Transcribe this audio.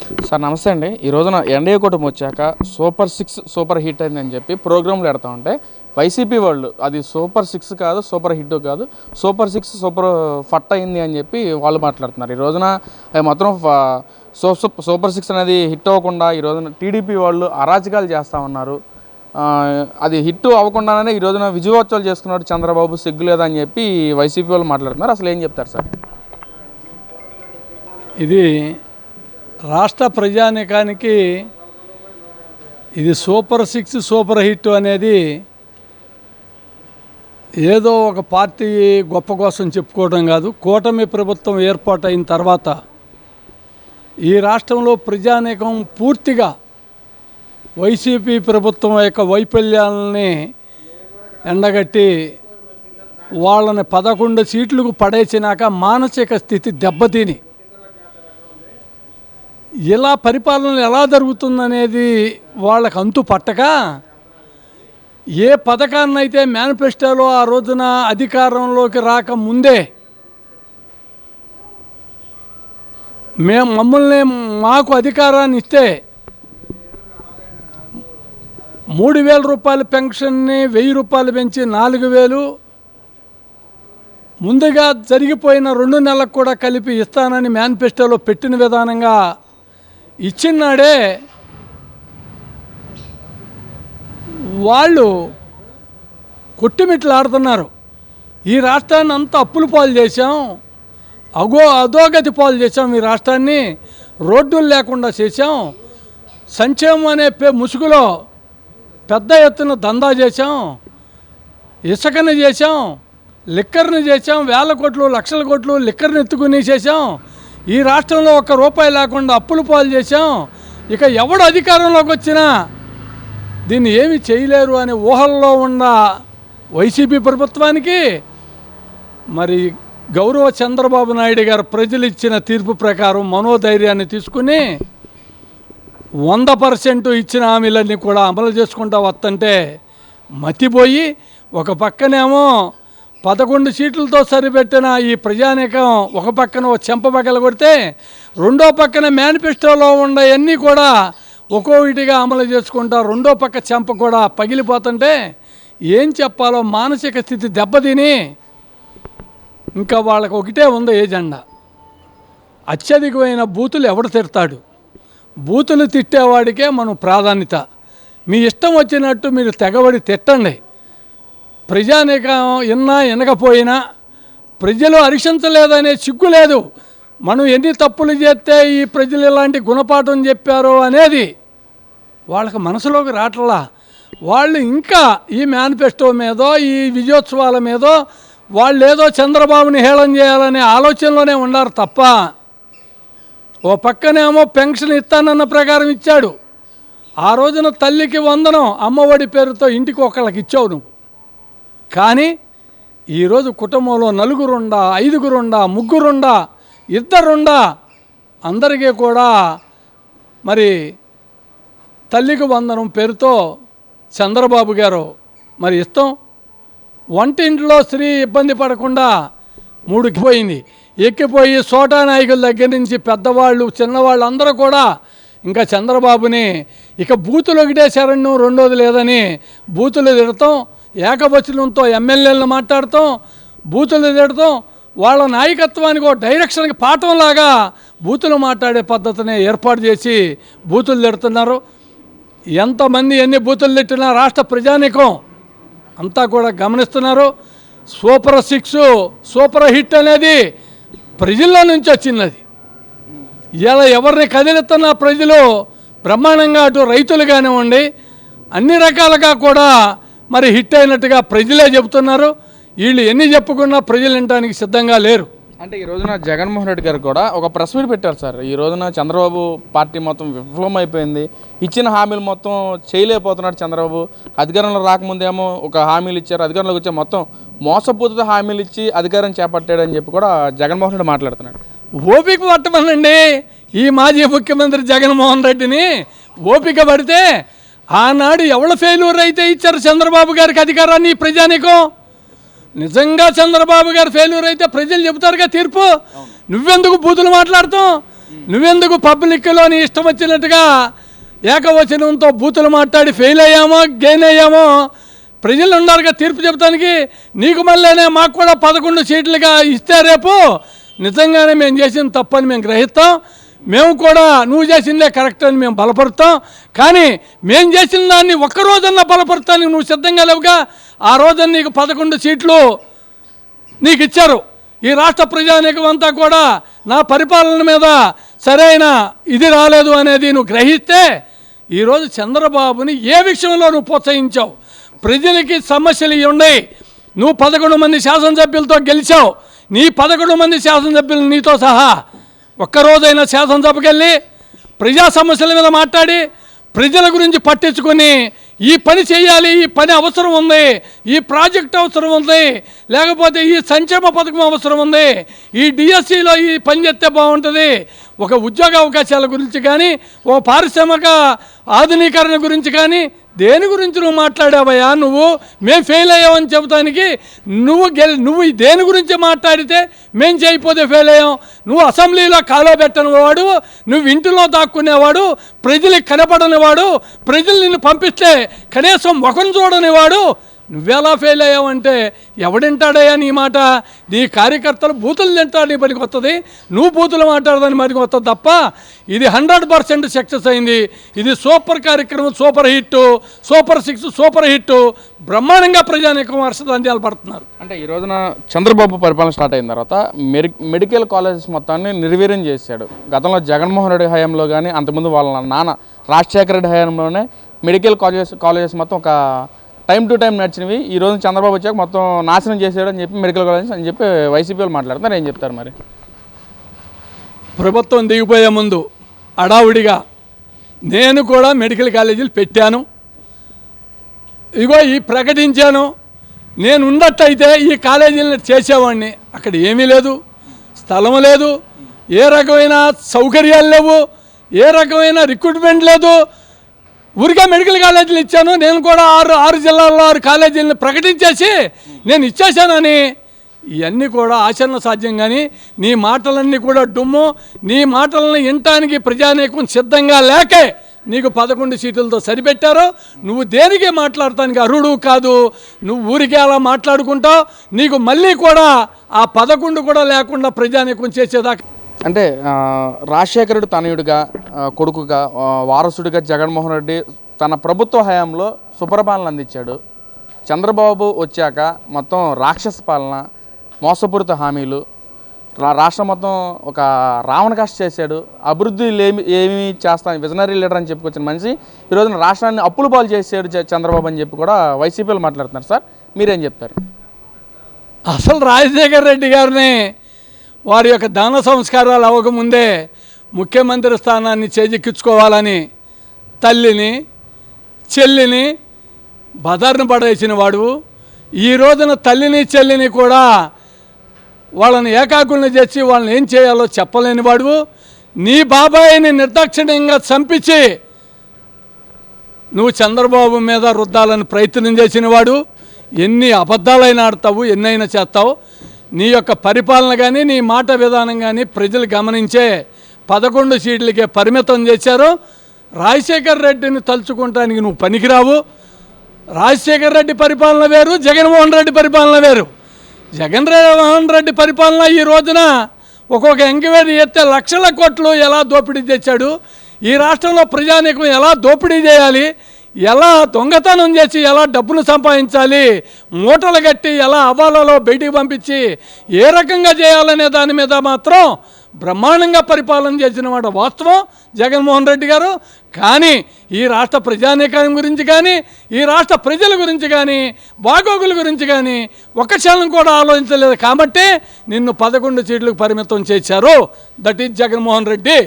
Sir నమస్తే అండి. ఈ రోజున ఎన్డీఏ కూటమి వచ్చాక సూపర్ సిక్స్ సూపర్ హిట్ అయిందని చెప్పి ప్రోగ్రాంలు పెడతా ఉంటే వైసీపీ వాళ్ళు అది సూపర్ సిక్స్ కాదు సూపర్ హిట్ కాదు సూపర్ సిక్స్ సూపర్ ఫట్ అయింది అని చెప్పి వాళ్ళు మాట్లాడుతున్నారు. ఈ రోజున మొత్తం ఫ- సూపర్ సిక్స్ అనేది హిట్ అవ్వకుండా ఈ రోజున టీడీపీ వాళ్ళు అరాచకాలు చేస్తూ ఉన్నారు. అది హిట్ అవ్వకుండానే ఈ రోజున విజయోత్సవాలు చేసుకున్నాడు చంద్రబాబు సిగ్గు లేదని చెప్పి వైసీపీ వాళ్ళు మాట్లాడుతున్నారు. అసలు ఏం చెప్తారు సార్? ఇది రాష్ట్ర ప్రజానికానికి ఇది సూపర్ సిక్స్ సూపర్ హిట్ అనేది ఏదో ఒక పార్టీ గొప్ప కోసం చెప్పుకోవడం కాదు. కూటమి ప్రభుత్వం ఏర్పాటైన తర్వాత ఈ రాష్ట్రంలో ప్రజానీకం పూర్తిగా వైసీపీ ప్రభుత్వం యొక్క వైఫల్యాలని ఎండగట్టి వాళ్ళని పదకొండు సీట్లకు పడేసినాక మానసిక స్థితి దెబ్బతిని. ఇలా పరిపాలన ఎలా జరుగుతుందనేది వాళ్ళకు అంతు పట్టక ఏ పథకాన్ని అయితే మేనిఫెస్టోలో ఆ రోజున అధికారంలోకి రాక ముందే మేము మమ్మల్ని మాకు అధికారాన్ని ఇస్తే మూడు వేల రూపాయల పెన్షన్ని వెయ్యి రూపాయలు పెంచి నాలుగు వేలు ముందుగా జరిగిపోయిన రెండు నెలలకు కూడా కలిపి ఇస్తానని మేనిఫెస్టోలో పెట్టిన విధానంగా ఇచ్చినాడే వాళ్ళు కొట్టుమిట్లాడుతున్నారు. ఈ రాష్ట్రాన్ని అంతా అప్పులు పాలు చేశాం. అగో అధోగతి పాలు చేశాం ఈ రాష్ట్రాన్ని. రోడ్డులు లేకుండా చేశాం. సంక్షేమం అనే పే ముసుగులో పెద్ద ఎత్తున దందా చేశాం. ఇసుకని చేశాం. లిక్కర్ని చేశాం. వేల కోట్లు లక్షల కోట్లు లిక్కర్ని ఎత్తుకుని చేశాం. ఈ రాష్ట్రంలో ఒక్క రూపాయి లేకుండా అప్పులు పాలు చేశాం. ఇక ఎవడు అధికారంలోకి వచ్చినా దీన్ని ఏమి చేయలేరు అనే ఊహల్లో ఉన్న వైసీపీ ప్రభుత్వానికి మరి గౌరవ చంద్రబాబు నాయుడు గారు ప్రజలు ఇచ్చిన తీర్పు ప్రకారం మనోధైర్యాన్ని తీసుకుని వంద పర్సెంట్ ఇచ్చిన హామీలన్నీ కూడా అమలు చేసుకుంటా వస్తుంటే మతిపోయి ఒక పక్కనేమో పదకొండు సీట్లతో సరిపెట్టిన ఈ ప్రజానీకం ఒక పక్కన ఓ చెంప పగల కొడితే రెండో పక్కన మేనిఫెస్టోలో ఉండవన్నీ కూడా ఒక్కొక్కటిగా అమలు చేసుకుంటా రెండో పక్క చెంప కూడా పగిలిపోతుంటే ఏం చెప్పాలో మానసిక స్థితి దెబ్బతిని ఇంకా వాళ్ళకి ఒకటే ఉంది ఏజెండా. అత్యధికమైన బూతులు ఎవడు తిడతాడు? బూతులు తిట్టేవాడికే మనం ప్రాధాన్యత. మీ ఇష్టం వచ్చినట్టు మీరు తెగబడి తిట్టండి. ప్రజానీకం విన్నా వినకపోయినా ప్రజలు హరిషించలేదనే సిగ్గు లేదు. మనం ఎన్ని తప్పులు చేస్తే ఈ ప్రజలు ఇలాంటి గుణపాఠం చెప్పారో అనేది వాళ్ళకి మనసులోకి రావట్లా వాళ్ళు ఇంకా ఈ మేనిఫెస్టో మీదో ఈ విజయోత్సవాల మీదో వాళ్ళు ఏదో చంద్రబాబుని హేళన చేయాలనే ఆలోచనలోనే ఉన్నారు తప్ప ఓ పక్కనేమో పెన్షన్ ఇస్తానన్న ప్రకారం ఇచ్చాడు. ఆ రోజున తల్లికి వందనం అమ్మఒడి పేరుతో ఇంటికి ఒకళ్ళకి ఇచ్చావు నువ్వు. కానీ ఈరోజు కుటుంబంలో నలుగురుండా ఐదుగురుండా ముగ్గురుండా ఇద్దరుండా అందరికీ కూడా మరి తల్లికి వందనం పేరుతో చంద్రబాబు గారు మరి ఇస్తాం. వంటింట్లో స్త్రీ ఇబ్బంది పడకుండా మూడుకిపోయింది. ఎక్కిపోయి సోటా నాయకుల దగ్గర నుంచి పెద్దవాళ్ళు చిన్నవాళ్ళు అందరూ కూడా ఇంకా చంద్రబాబుని ఇక బూతులు ఒకటే శరణ్యం రెండోది లేదని బూతులు తిడతాం. ఏకవచనంతో ఎమ్మెల్యేలను మాట్లాడతాం బూతులు తిడతాం వాళ్ళ నాయకత్వానికి ఒక డైరెక్షన్కి పాఠంలాగా బూతులు మాట్లాడే పద్ధతిని ఏర్పాటు చేసి బూతులు తిడుతున్నారు. ఎంతమంది ఎన్ని బూతులు తిట్టినా రాష్ట్ర ప్రజానికం అంతా కూడా గమనిస్తున్నారు. సూపర్ సిక్స్ సూపర్ హిట్ అనేది ప్రజల్లో నుంచి వచ్చినది. ఇలా ఎవరిని కదిలిస్తున్న ప్రజలు బ్రహ్మాండంగా అటు రైతులు కానివ్వండి అన్ని రకాలుగా కూడా మరి హిట్ అయినట్టుగా ప్రజలే చెబుతున్నారు. వీళ్ళు ఎన్ని చెప్పుకున్నా ప్రజలు వినడానికి సిద్ధంగా లేరు. అంటే ఈ రోజున జగన్మోహన్ రెడ్డి గారు కూడా ఒక ప్రెస్ మీట్ పెట్టారు సార్. ఈ రోజున చంద్రబాబు పార్టీ మొత్తం విఫలమైపోయింది. ఇచ్చిన హామీలు మొత్తం చేయలేకపోతున్నాడు చంద్రబాబు. అధికారంలో రాకముందేమో ఒక హామీలు ఇచ్చారు. అధికారంలోకి వచ్చే మొత్తం మోసపూరిత హామీలు ఇచ్చి అధికారం చేపట్టాడని చెప్పి కూడా జగన్మోహన్ రెడ్డి మాట్లాడుతున్నాడు. ఓపిక పట్టమనండి. ఈ మాజీ ముఖ్యమంత్రి జగన్మోహన్ రెడ్డిని ఓపిక పడితే ఆనాడు ఎవడ ఫెయిల్యూర్ అయితే ఇచ్చారు చంద్రబాబు గారికి అధికారాన్ని ప్రజానికం? నిజంగా చంద్రబాబు గారు ఫెయిల్యూర్ అయితే ప్రజలు చెబుతారుగా తీర్పు? నువ్వెందుకు బూతులు మాట్లాడతాం నువ్వెందుకు పబ్లిక్లోని ఇష్టం వచ్చినట్టుగా ఏకవచనంతో బూతులు మాట్లాడి ఫెయిల్ అయ్యామో గెయిన్ అయ్యామో? ప్రజలు ఉన్నారుగా తీర్పు చెబుతానికి? నీకు మళ్ళీనే మాకు కూడా పదకొండు సీట్లుగా ఇస్తే రేపు? నిజంగానే మేము చేసిన తప్పని మేము గ్రహిస్తాం. మేము కూడా నువ్వు చేసిందే కరెక్ట్ అని మేము బలపడతాం కానీ మేము చేసిన దాన్ని ఒక్క బలపడతానికి బలపరుస్తానికి నువ్వు సిద్ధంగా లేవుగా? ఆ రోజున నీకు పదకొండు సీట్లు నీకు ఇచ్చారు. ఈ రాష్ట్ర ప్రజానీకం అంతా కూడా నా పరిపాలన మీద సరైన ఇది రాలేదు అనేది నువ్వు గ్రహిస్తే ఈరోజు చంద్రబాబుని ఏ విషయంలో నువ్వు ప్రోత్సహించావు? ప్రజలకి సమస్యలు ఇవి ఉన్నాయి. నువ్వు పదకొండు మంది శాసనసభ్యులతో గెలిచావు. నీ పదకొండు మంది శాసనసభ్యులు నీతో సహా ఒక్కరోజైనా శాసనసభకి సభకెళ్ళి ప్రజా సమస్యల మీద మాట్లాడి ప్రజల గురించి పట్టించుకొని ఈ పని చేయాలి ఈ పని అవసరం ఉంది ఈ ప్రాజెక్ట్ అవసరం ఉంది లేకపోతే ఈ సంక్షేమ పథకం అవసరం ఉంది ఈ డిఎస్సిలో ఈ పని చేస్తే బాగుంటుంది ఒక ఉద్యోగ అవకాశాల గురించి కానీ ఓ పారిశ్రామిక ఆధునీకరణ గురించి కానీ దేని గురించి నువ్వు మాట్లాడావయ్యా? నువ్వు మేము ఫెయిల్ అయ్యామని చెబుతానికి నువ్వు గెలి నువ్వు దేని గురించి మాట్లాడితే మేము చేయకపోతే ఫెయిల్ అయ్యాం. నువ్వు అసెంబ్లీలో కాలో పెట్టనివాడు నువ్వు ఇంటిలో దాక్కునేవాడు ప్రజలకు కనపడనివాడు ప్రజలు నిన్ను పంపిస్తే కనీసం ముఖం చూడనివాడు నువ్వెలా ఫెయిల్ అయ్యావంటే ఎవడింటాడయ్యా నీ మాట? నీ కార్యకర్తలు బూతులు తింటాడు నీ పనికి వస్తుంది నువ్వు బూతులు మాట్లాడదని పనికి వస్తుంది తప్ప ఇది హండ్రెడ్ పర్సెంట్ సక్సెస్ అయింది. ఇది సూపర్ కార్యక్రమం super hit super six super hit బ్రహ్మాండంగా ప్రజానీకం వర్షదండ్యాలు పడుతున్నారు. అంటే ఈ రోజున చంద్రబాబు పరిపాలన స్టార్ట్ అయిన తర్వాత మెడి మెడికల్ కాలేజెస్ మొత్తాన్ని నిర్వీర్యం చేశాడు. గతంలో జగన్మోహన్ రెడ్డి హయాంలో కానీ అంతకుముందు వాళ్ళ నాన్న రాజశేఖర రెడ్డి హయాంలోనే మెడికల్ కాలేజెస్ కాలేజెస్ మొత్తం ఒక టైం టు టైం నడిచినవి. ఈ రోజు చంద్రబాబు వచ్చాక మొత్తం నాశనం చేసేయడం అని చెప్పి మెడికల్ కాలేజ్ అని చెప్పి వైసీపీ వాళ్ళు మాట్లాడుతున్నారు. ఏం చెప్తారు మరి? ప్రభుత్వం దిగిపోయే ముందు అడావుడిగా నేను కూడా మెడికల్ కాలేజీలు పెట్టాను. ఇగో ఈ ప్రకటించాను. నేను ఉన్నట్టయితే ఈ కాలేజీలను చేసేవాడిని. అక్కడ ఏమీ లేదు స్థలం లేదు ఏ రకమైన సౌకర్యాలు లేవు ఏ రకమైన రిక్రూట్మెంట్ లేదు ఊరికే మెడికల్ కాలేజీలు ఇచ్చాను. నేను కూడా ఆరు ఆరు జిల్లాల్లో ఆరు కాలేజీలను ప్రకటించేసి నేను ఇచ్చేసానని ఇవన్నీ కూడా ఆచరణ సాధ్యం కానీ నీ మాటలన్నీ కూడా డుమ్ము. నీ మాటలను వినటానికి ప్రజానీకం సిద్ధంగా లేకే నీకు పదకొండు సీట్లతో సరిపెట్టారు. నువ్వు దేనికి మాట్లాడటానికి అర్హుడు కాదు. నువ్వు ఊరికే అలా మాట్లాడుకుంటావు. నీకు మళ్ళీ కూడా ఆ పదకొండు కూడా లేకుండా ప్రజానీకం చేసేదాకా అంటే రాజశేఖరుడు తనయుడుగా కొడుకుగా వారసుడిగా జగన్మోహన్ రెడ్డి తన ప్రభుత్వ హయాంలో సుపరిపాలన అందించాడు. చంద్రబాబు వచ్చాక మొత్తం రాక్షస పాలన మోసపూరిత హామీలు రాష్ట్రం మొత్తం ఒక రావణ కాష్ట చేశాడు. అభివృద్ధి లేమి ఏమి చేస్తాను విజనరీ లీడర్ అని చెప్పుకొచ్చిన మనిషి ఈరోజున రాష్ట్రాన్ని అప్పులు పాలు చేసాడు చ- చంద్రబాబు అని చెప్పి కూడా వైసీపీలు మాట్లాడుతున్నారు. సార్ మీరేం చెప్తారు? అసలు రాజశేఖర్ రెడ్డి గారిని వారి యొక్క దాన సంస్కారాలు అవ్వకముందే ముఖ్యమంత్రి స్థానాన్ని చేజిక్కించుకోవాలని తల్లిని చెల్లిని బదర్ను పడేసిన వాడు. ఈ రోజున తల్లిని చెల్లిని కూడా వాళ్ళని ఏకాకుల్ని చేసి వాళ్ళని ఏం చేయాలో చెప్పలేని వాడు. నీ బాబాయిని నిర్దాక్షిణ్యంగా చంపించి నువ్వు చంద్రబాబు మీద రుద్దాలని ప్రయత్నం చేసినవాడు ఎన్ని అబద్ధాలైనా ఆడతావు ఎన్నైనా చేస్తావు. నీ యొక్క పరిపాలన కానీ నీ మాట విధానం కానీ ప్రజలు గమనించే పదకొండు సీట్లకే పరిమితం చేశారు. రాజశేఖర్ రెడ్డిని తలుచుకుంటానికి నువ్వు పనికిరావు. రాజశేఖర్ రెడ్డి పరిపాలన వేరు జగన్మోహన్ రెడ్డి పరిపాలన వేరు. జగన్ మోహన్ రెడ్డి పరిపాలన ఈ రోజున ఒక్కొక్క ఎంక్వైరీ చేస్తే లక్షల కోట్లు ఎలా దోపిడీ తెచ్చాడు ఈ రాష్ట్రంలో ప్రజానీకం ఎలా దోపిడీ చేయాలి? ఎలా దొంగతనం చేసి ఎలా డబ్బులు సంపాదించాలి మూటలు కట్టి ఎలా అవాలలో బయటికి పంపించి ఏ రకంగా చేయాలనే దాని మీద మాత్రం బ్రహ్మాండంగా పరిపాలన చేసిన వాడు వాస్తవం జగన్మోహన్ రెడ్డి గారు. కానీ ఈ రాష్ట్ర ప్రజానీకారం గురించి కానీ ఈ రాష్ట్ర ప్రజల గురించి కానీ బాగోగుల గురించి కానీ ఒక క్షణం కూడా ఆలోచించలేదు. కాబట్టి నిన్ను పదకొండు సీట్లకు పరిమితం చేశారు. That is Jaganmohan Reddy.